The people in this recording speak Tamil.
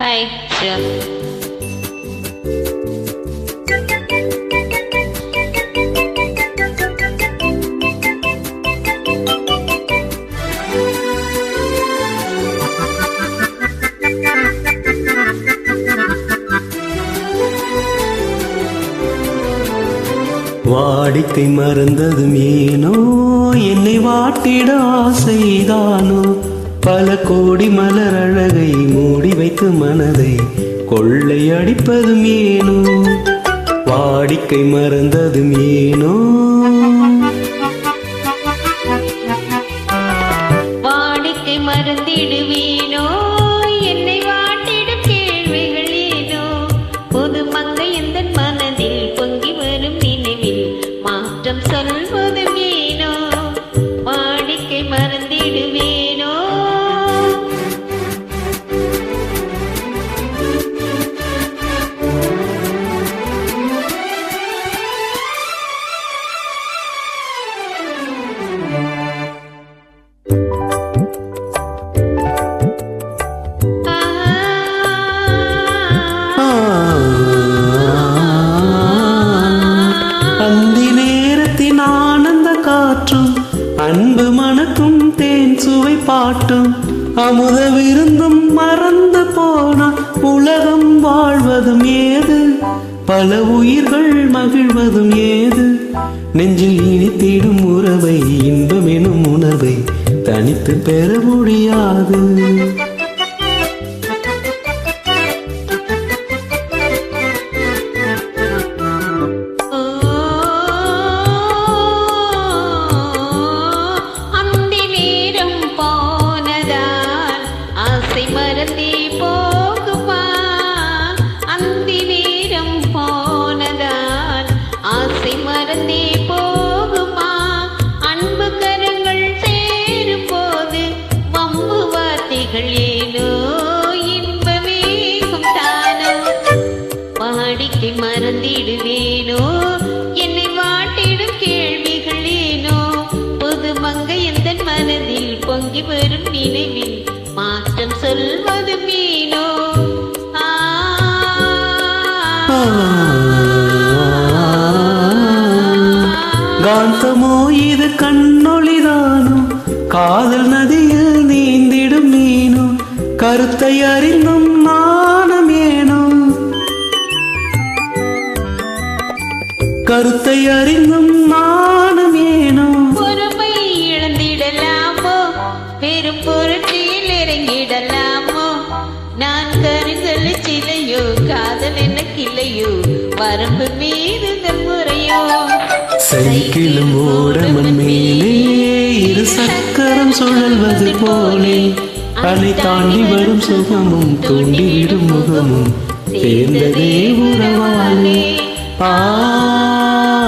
Hi, sure. வாடிக்கை மறந்ததும் ஏனோ என்னை வாட்டிட செய்தானோ பல கோடி மலர் அழகை மூடி வைத்து மனதை கொள்ளை அடிப்பதும் ஏனோ? வாடிக்கை மறந்ததும் ஏனோ? வாடிக்கை மறந்திடுவேனோ? என்னை வாட்டிடும் கேள்விகள் ஏனோ? புது மங்கை எந்த அன்பு மணக்கும் தேன் சுவை பாட்டும். அமுத விருந்தும் மறந்து போனா உலகம் வாழ்வதும் ஏது? பல உயிர்கள் மகிழ்வதும் ஏது? நெஞ்சில் இனித்திடும் உறவை இன்பம் எனும் உணர்வை தனித்து பெற முடியாது. ஆசை போகுமா? அந்தி நேரம் போனதால் ஆசை மறந்தே போகுமா? அன்பு கரங்கள் சேரும் போது வம்பு வார்த்தைகள் ஏனோ? இன்பமேகும் தானோ? வாடிக்கை மறந்திடுவேனோ? என்னை வாட்டிடும் கேள்விகள் ஏனோ? புது மங்கை எந்த மனதில் பொங்கி வரும் நினைவில் மாற்றம் சொல்வது மீனோ காந்தமோ இது கண்ணொளிதானோ? காதல் நதியில் நீந்திடும் மீனோ? கருத்தை அறிந்தும் நாணமேனோ? கருத்தை அறிந்தும் நாணமேனோ கருங்கல் சிலையோ காதல் எனக்கு இல்லையோ வரம்பு மீறுதல் முறையோ. சைக்கிளும் ஓடமன் மேலே இரு சக்கரம் சுழல்வது போலே. அலை தாண்டி வரும் சுகமும் தூண்டிவிடும் முகமும். சேர்ந்ததே உறவாலே. ஆ